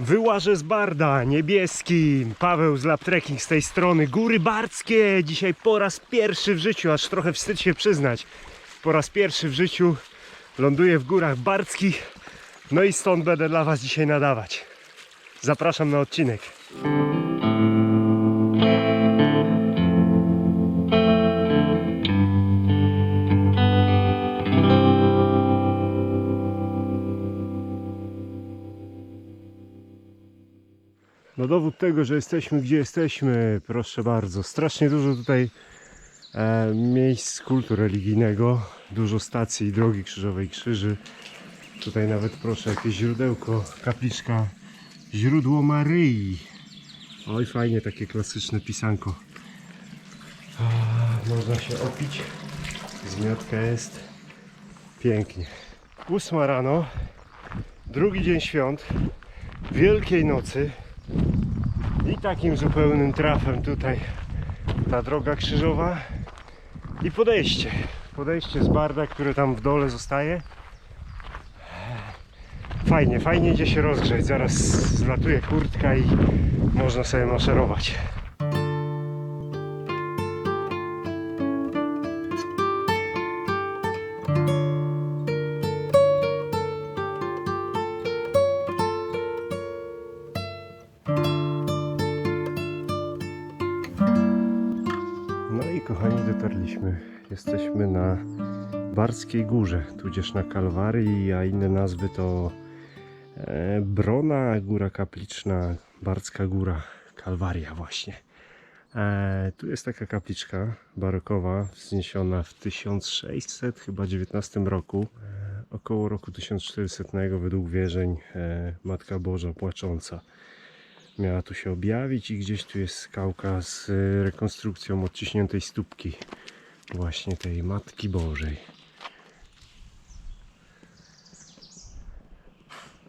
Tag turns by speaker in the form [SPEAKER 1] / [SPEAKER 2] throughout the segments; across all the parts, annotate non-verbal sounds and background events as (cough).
[SPEAKER 1] Wyłażę z Barda, niebieskim. Paweł z Lab Trekking z tej strony. Góry Bardzkie. Dzisiaj po raz pierwszy w życiu, aż trochę wstyd się przyznać. Po raz pierwszy w życiu ląduję w Górach Bardzkich. No i stąd będę dla Was dzisiaj nadawać. Zapraszam na odcinek. No dowód tego, że jesteśmy gdzie jesteśmy, proszę bardzo. Strasznie dużo tutaj e, miejsc kultu religijnego, dużo stacji drogi krzyżowej krzyży. Tutaj nawet proszę jakieś źródełko, kapliczka Źródło Maryi. Oj fajnie takie klasyczne pisanko. A, można się opić. Zmiotka jest. Pięknie. Ósma rano, drugi dzień świąt, Wielkiej Nocy. I takim zupełnym trafem tutaj ta droga krzyżowa i podejście. Podejście z Barda, które tam w dole zostaje. Fajnie, fajnie idzie się rozgrzeć. Zaraz zlatuje kurtka i można sobie maszerować. Kochani, dotarliśmy. Jesteśmy na Barskiej Górze, tudzież na Kalwarii, a inne nazwy to e, Brona, Góra Kapliczna, Barska Góra, Kalwaria właśnie. E, tu jest taka kapliczka barokowa, wzniesiona w 1600 chyba 19 roku. E, około roku 1400 według wierzeń Matka Boża Płacząca miała tu się objawić i gdzieś tu jest skałka z rekonstrukcją odciśniętej stópki właśnie tej Matki Bożej.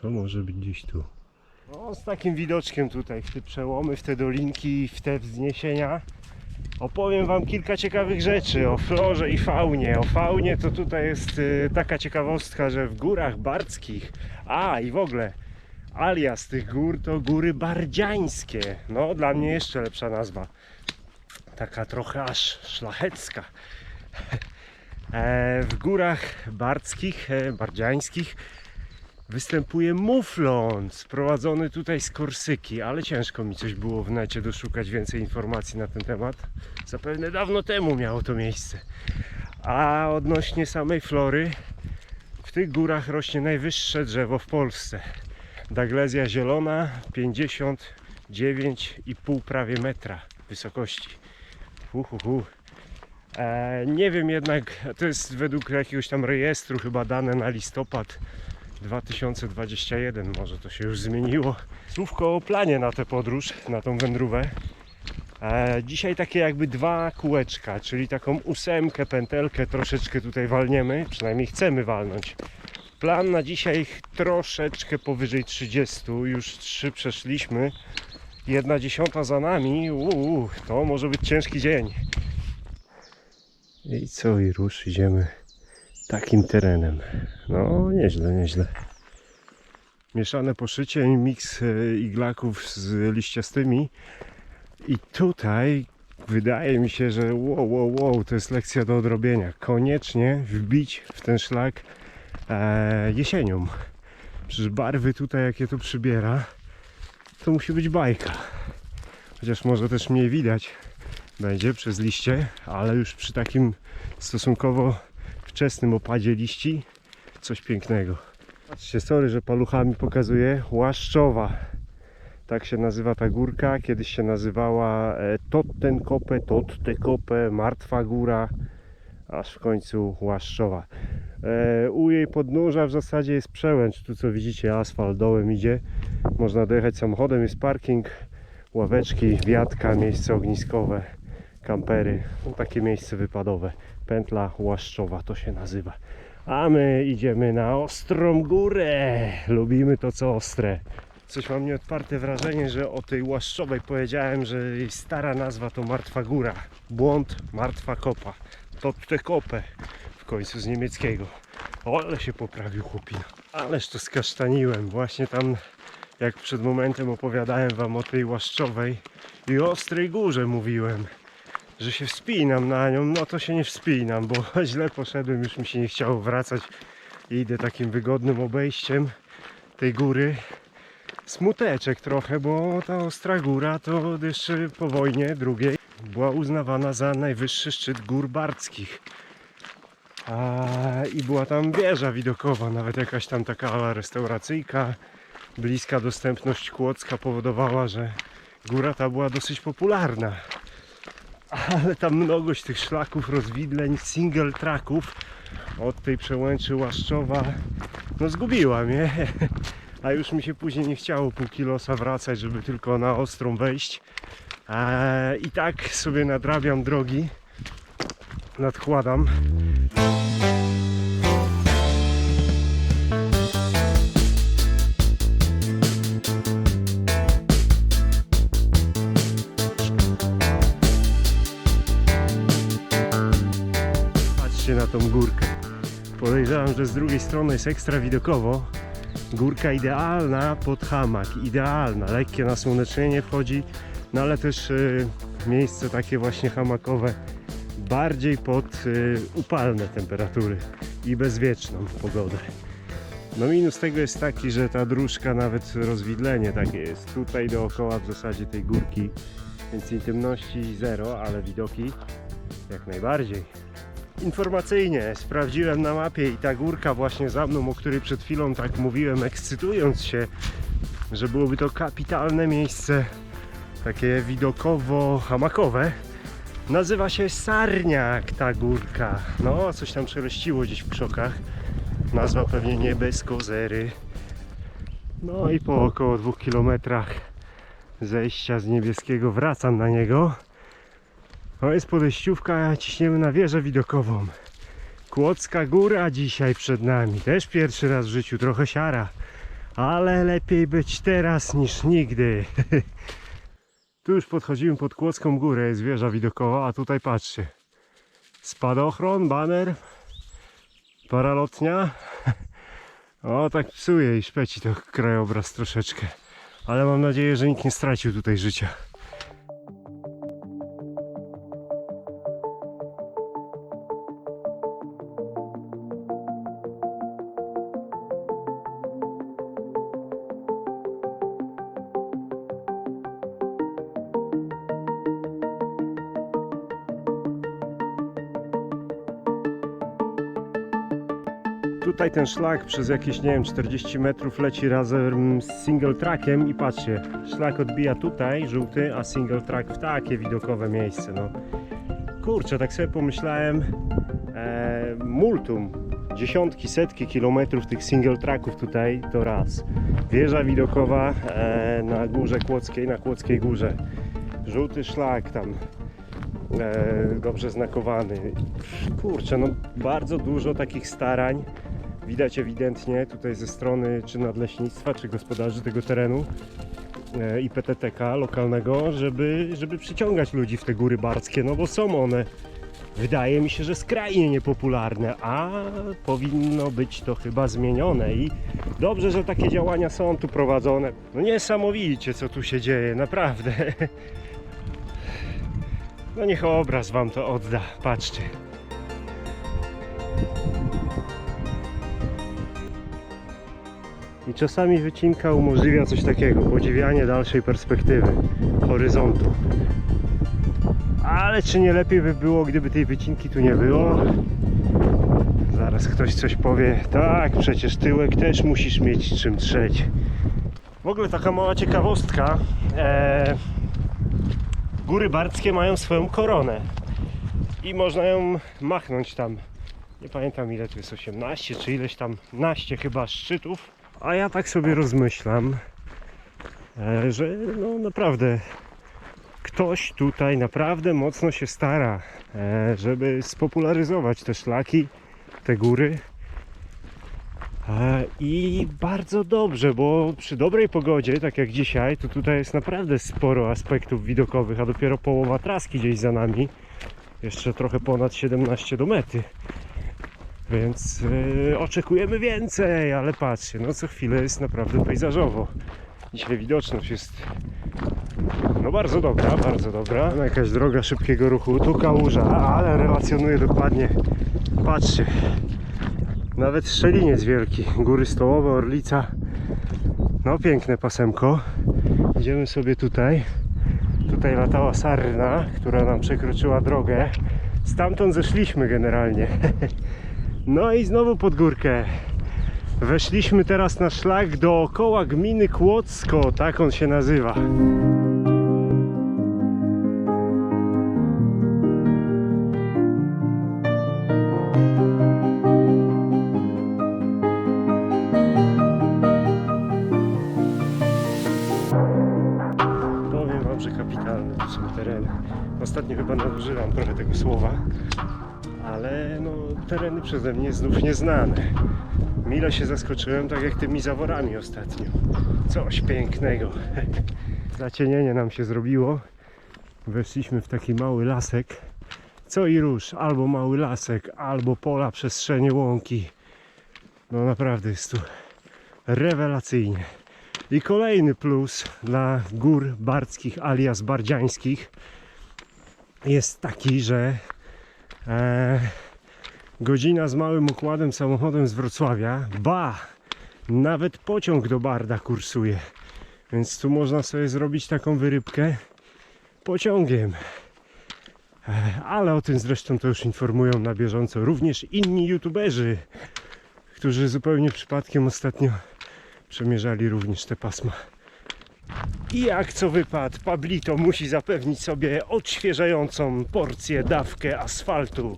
[SPEAKER 1] To może być gdzieś tu. No, z takim widoczkiem tutaj, w te przełomy, w te dolinki, w te wzniesienia. Opowiem Wam kilka ciekawych rzeczy o florze i faunie. O faunie to tutaj jest y, taka ciekawostka, że w górach bardzkich, a i w ogóle alias tych gór to góry bardziańskie. No, dla mnie jeszcze lepsza nazwa. Taka trochę aż szlachecka. E, w górach bardzkich, e, bardziańskich występuje muflon sprowadzony tutaj z Korsyki, ale ciężko mi coś było w necie doszukać więcej informacji na ten temat. Zapewne dawno temu miało to miejsce. A odnośnie samej flory, w tych górach rośnie najwyższe drzewo w Polsce. Daglezja zielona 59,5 prawie metra wysokości. Hu, hu, hu. E, nie wiem jednak, to jest według jakiegoś tam rejestru chyba dane na listopad 2021, może to się już zmieniło. Słówko o planie na tę podróż, na tą wędrówę. E, dzisiaj takie jakby dwa kółeczka, czyli taką ósemkę, pętelkę troszeczkę tutaj walniemy, przynajmniej chcemy walnąć. Plan na dzisiaj troszeczkę powyżej 30, już trzy przeszliśmy. Jedna dziesiąta za nami, to może być ciężki dzień. I co, i rusz, idziemy takim terenem. No, nieźle, nieźle. Mieszane poszycie i miks e, iglaków z liściastymi. I tutaj wydaje mi się, że wow, wow, wow, to jest lekcja do odrobienia. Koniecznie wbić w ten szlak jesienią. Przecież barwy tutaj, jakie tu przybiera, to musi być bajka. Chociaż może też mniej widać będzie przez liście, ale już przy takim stosunkowo wczesnym opadzie liści coś pięknego. Patrzcie, sorry, że paluchami pokazuję. Łaszczowa. Tak się nazywa ta górka. Kiedyś się nazywała e, Tottenkope, Tottekope, Martwa Góra, aż w końcu Łaszczowa. E, u jej podnóża w zasadzie jest przełęcz. Tu co widzicie, asfalt dołem idzie. Można dojechać samochodem, jest parking, ławeczki, wiatka, miejsce ogniskowe, kampery. No, takie miejsce wypadowe. Pętla Łaszczowa to się nazywa. A my idziemy na ostrą górę. Lubimy to co ostre. Coś mam nieodparte wrażenie, że o tej Łaszczowej powiedziałem, że jej stara nazwa to Martwa Góra. Błąd, Martwa Kopa. To te kopę w końcu z niemieckiego. Ale się poprawił chłopina. Ależ to skasztaniłem. Właśnie tam jak przed momentem opowiadałem wam o tej łaszczowej i ostrej górze mówiłem, że się wspinam na nią, no to się nie wspinam, bo (laughs) źle poszedłem, już mi się nie chciało wracać idę takim wygodnym obejściem tej góry. Smuteczek trochę, bo ta ostra góra to jeszcze po wojnie drugiej była uznawana za najwyższy szczyt gór barckich. A, I była tam wieża widokowa, nawet jakaś tam taka restauracyjka. Bliska dostępność Kłodzka powodowała, że góra ta była dosyć popularna. Ale tam mnogość tych szlaków, rozwidleń, single tracków od tej przełęczy Łaszczowa, no zgubiła mnie. A już mi się później nie chciało pół kilosa wracać, żeby tylko na ostrą wejść. Eee, I tak sobie nadrabiam drogi, nadkładam. Patrzcie na tą górkę. Podejrzewam, że z drugiej strony jest ekstra widokowo. Górka idealna pod hamak, idealna. Lekkie nasłonecznienie wchodzi, no ale też y, miejsce takie właśnie hamakowe. Bardziej pod y, upalne temperatury i bezwieczną pogodę. No minus tego jest taki, że ta dróżka nawet rozwidlenie takie jest. Tutaj dookoła w zasadzie tej górki, więc intymności zero, ale widoki jak najbardziej. Informacyjnie sprawdziłem na mapie i ta górka właśnie za mną, o której przed chwilą tak mówiłem, ekscytując się, że byłoby to kapitalne miejsce, takie widokowo-hamakowe. Nazywa się Sarniak ta górka. No, coś tam szeleściło gdzieś w krzokach. Nazwa pewnie nie bez kozery. No i po około dwóch kilometrach zejścia z niebieskiego wracam na niego. To jest podejściówka, ciśniemy na wieżę widokową. Kłodzka góra dzisiaj przed nami. Też pierwszy raz w życiu, trochę siara. Ale lepiej być teraz niż nigdy. (laughs) tu już podchodzimy pod Kłodzką górę, jest wieża widokowa, a tutaj patrzcie. Spadochron, baner, paralotnia. (laughs) O, tak psuje i szpeci to krajobraz troszeczkę. Ale mam nadzieję, że nikt nie stracił tutaj życia. Ten szlak przez jakieś, nie wiem, 40 metrów leci razem z single trackiem i patrzcie, szlak odbija tutaj, żółty, a single track w takie widokowe miejsce, no. Kurczę, tak sobie pomyślałem, e, multum, dziesiątki, setki kilometrów tych single tracków tutaj to raz. Wieża widokowa e, na górze Kłodzkiej, na Kłodzkiej Górze. Żółty szlak tam, e, dobrze znakowany. Kurczę, no bardzo dużo takich starań widać ewidentnie tutaj ze strony czy nadleśnictwa, czy gospodarzy tego terenu e, i PTTK lokalnego, żeby, żeby przyciągać ludzi w te góry barskie, no bo są one wydaje mi się, że skrajnie niepopularne, a powinno być to chyba zmienione i dobrze, że takie działania są tu prowadzone. No niesamowicie co tu się dzieje, naprawdę. (laughs) No niech obraz wam to odda, patrzcie. I czasami wycinka umożliwia coś takiego, podziwianie dalszej perspektywy, horyzontu. Ale czy nie lepiej by było, gdyby tej wycinki tu nie było? Zaraz ktoś coś powie, tak, przecież tyłek też musisz mieć czym trzeć. W ogóle taka mała ciekawostka. E, góry barckie mają swoją koronę i można ją machnąć tam. Nie pamiętam ile to jest 18 czy ileś tam, naście chyba szczytów. A ja tak sobie rozmyślam, e, że no naprawdę ktoś tutaj naprawdę mocno się stara, e, żeby spopularyzować te szlaki, te góry. E, I bardzo dobrze, bo przy dobrej pogodzie, tak jak dzisiaj, to tutaj jest naprawdę sporo aspektów widokowych, a dopiero połowa traski gdzieś za nami. Jeszcze trochę ponad 17 do mety. Więc e, oczekujemy więcej, ale patrzcie, no co chwilę jest naprawdę pejzażowo. Dzisiaj widoczność jest no bardzo dobra, bardzo dobra. No, Jakaś droga szybkiego ruchu, tu kałuża, ale relacjonuje dokładnie. Patrzcie, nawet szczeliniec wielki, góry stołowe, Orlica. No piękne pasemko. Idziemy sobie tutaj. Tutaj latała sarna, która nam przekroczyła drogę. Stamtąd zeszliśmy generalnie. (laughs) No i znowu pod górkę. Weszliśmy teraz na szlak dookoła gminy Kłodzko, tak on się nazywa. Powiem wam, że kapitalne to są tereny. Ostatnio chyba nadużywam trochę tego słowa, tereny przeze mnie znów nieznane. Mile się zaskoczyłem, tak jak tymi zaworami ostatnio. Coś pięknego. (laughs) Zacienienie nam się zrobiło. Weszliśmy w taki mały lasek. Co i róż, albo mały lasek, albo pola, przestrzenie, łąki. No naprawdę jest tu rewelacyjnie. I kolejny plus dla gór bardzkich alias bardziańskich jest taki, że e, godzina z małym układem samochodem z Wrocławia, ba, nawet pociąg do Barda kursuje. Więc tu można sobie zrobić taką wyrybkę pociągiem. E, ale o tym zresztą to już informują na bieżąco również inni youtuberzy, którzy zupełnie przypadkiem ostatnio przemierzali również te pasma. I jak co wypad, Pablito musi zapewnić sobie odświeżającą porcję, dawkę asfaltu.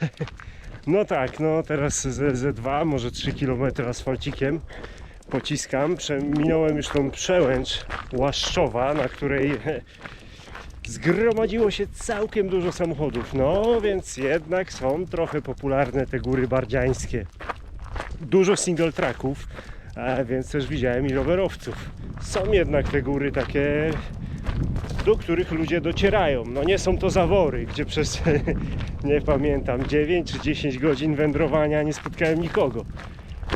[SPEAKER 1] (laughs) No tak, no teraz z, ze 2, może 3 km asfalcikiem pociskam. Przeminąłem już tą przełęcz Łaszczowa, na której (laughs) zgromadziło się całkiem dużo samochodów. No więc jednak są trochę popularne te góry bardziańskie. Dużo single tracków, więc też widziałem i rowerowców. Są jednak te góry takie, do których ludzie docierają. No nie są to zawory, gdzie przez, (laughs) nie pamiętam, 9 czy 10 godzin wędrowania nie spotkałem nikogo.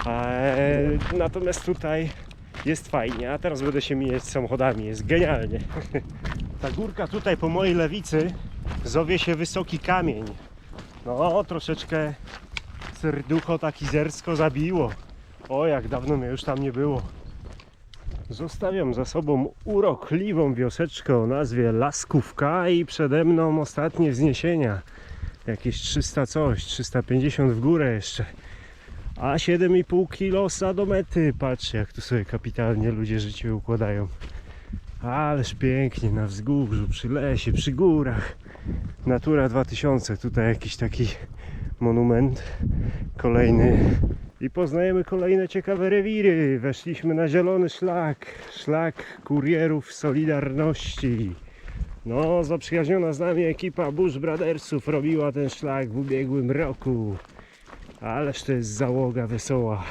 [SPEAKER 1] E, natomiast tutaj jest fajnie, a teraz będę się mijać samochodami, jest genialnie. (laughs) Ta górka tutaj po mojej lewicy zowie się Wysoki Kamień. No, troszeczkę serducho tak izersko zabiło. O, jak dawno mnie już tam nie było. Zostawiam za sobą urokliwą wioseczkę o nazwie Laskówka i przede mną ostatnie wzniesienia. Jakieś 300 coś, 350 w górę jeszcze. A 7,5 kilosa do mety. Patrzcie jak tu sobie kapitalnie ludzie życie układają. Ależ pięknie na wzgórzu, przy lesie, przy górach. Natura 2000, tutaj jakiś taki monument. Kolejny i poznajemy kolejne ciekawe rewiry. Weszliśmy na zielony szlak, szlak kurierów Solidarności. No, zaprzyjaźniona z nami ekipa Bush Brothersów robiła ten szlak w ubiegłym roku. Ależ to jest załoga wesoła.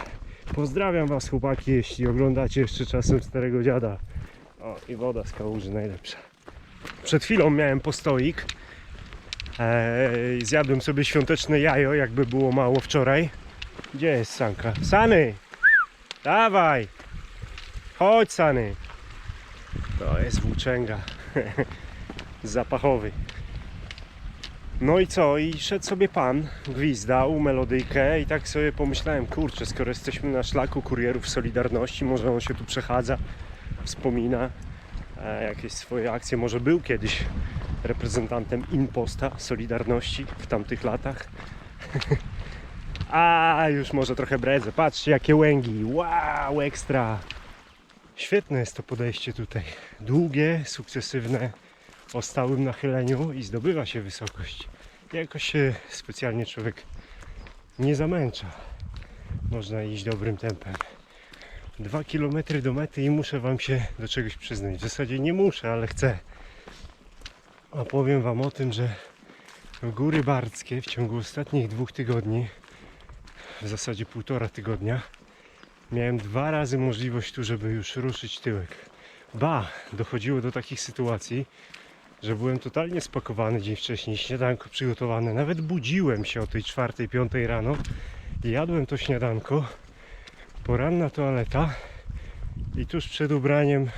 [SPEAKER 1] Pozdrawiam Was chłopaki, jeśli oglądacie jeszcze czasem Starego Dziada. O, i woda z kałuży najlepsza. Przed chwilą miałem postoik. Eee, zjadłem sobie świąteczne jajo, jakby było mało wczoraj. Gdzie jest Sanka? Sany! Dawaj! Chodź Sany! To jest włóczęga. (laughs) Zapachowy. No i co? I szedł sobie pan, gwizdał melodyjkę i tak sobie pomyślałem, kurczę, skoro jesteśmy na szlaku kurierów Solidarności, może on się tu przechadza, wspomina jakieś swoje akcje, może był kiedyś reprezentantem Imposta Solidarności w tamtych latach. (laughs) A już może trochę bredzę. Patrzcie jakie łęgi. Wow, ekstra. Świetne jest to podejście tutaj. Długie, sukcesywne, o stałym nachyleniu i zdobywa się wysokość. Jakoś się specjalnie człowiek nie zamęcza. Można iść dobrym tempem. Dwa kilometry do mety i muszę Wam się do czegoś przyznać. W zasadzie nie muszę, ale chcę. Opowiem Wam o tym, że góry bardzkie w ciągu ostatnich dwóch tygodni w zasadzie półtora tygodnia, miałem dwa razy możliwość tu, żeby już ruszyć tyłek. Ba, dochodziło do takich sytuacji, że byłem totalnie spakowany dzień wcześniej, śniadanko przygotowane, nawet budziłem się o tej czwartej, piątej rano jadłem to śniadanko, poranna toaleta I tuż przed ubraniem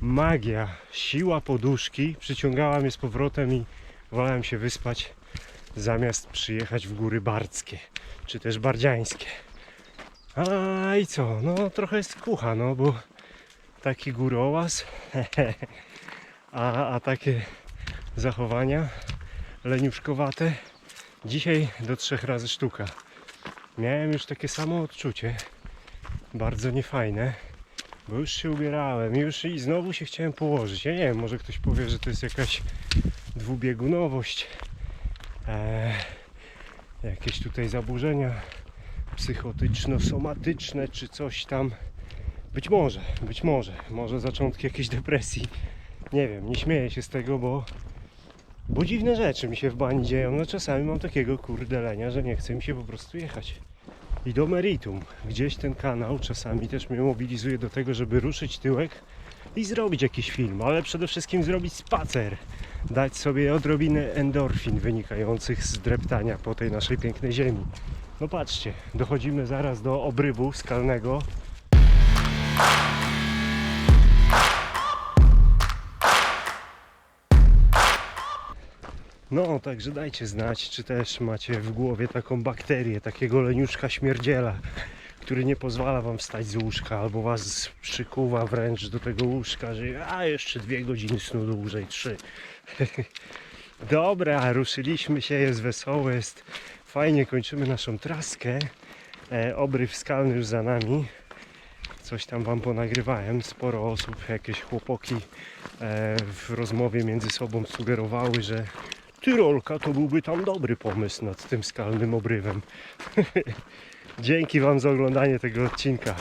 [SPEAKER 1] magia, siła poduszki przyciągała mnie z powrotem i wolałem się wyspać zamiast przyjechać w góry bardzkie, czy też bardziańskie. A i co? No trochę jest kucha, no bo taki górołaz, (laughs) a, a takie zachowania leniuszkowate dzisiaj do trzech razy sztuka. Miałem już takie samo odczucie, bardzo niefajne, bo już się ubierałem już i znowu się chciałem położyć. Ja nie wiem, może ktoś powie, że to jest jakaś dwubiegunowość, e, jakieś tutaj zaburzenia psychotyczno-somatyczne czy coś tam. Być może, być może, może zaczątki jakiejś depresji. Nie wiem, nie śmieję się z tego, bo, bo dziwne rzeczy mi się w bani dzieją. No czasami mam takiego kurde lenia, że nie chce mi się po prostu jechać. I do meritum. Gdzieś ten kanał czasami też mnie mobilizuje do tego, żeby ruszyć tyłek i zrobić jakiś film, ale przede wszystkim zrobić spacer. Dać sobie odrobinę endorfin wynikających z dreptania po tej naszej pięknej ziemi. No patrzcie, dochodzimy zaraz do obrywu skalnego. No, także dajcie znać, czy też macie w głowie taką bakterię, takiego leniuszka śmierdziela, który nie pozwala wam wstać z łóżka, albo was przykuwa wręcz do tego łóżka, że a jeszcze dwie godziny snu dłużej, trzy. (laughs) Dobra, ruszyliśmy się, jest wesoło, jest fajnie, kończymy naszą traskę. E, obryw skalny już za nami. Coś tam wam ponagrywałem. Sporo osób, jakieś chłopoki e, w rozmowie między sobą sugerowały, że Tyrolka to byłby tam dobry pomysł nad tym skalnym obrywem. (laughs) Dzięki wam za oglądanie tego odcinka.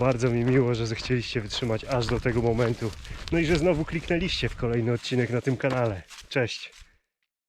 [SPEAKER 1] Bardzo mi miło, że zechcieliście wytrzymać aż do tego momentu. No i że znowu kliknęliście w kolejny odcinek na tym kanale. Cześć!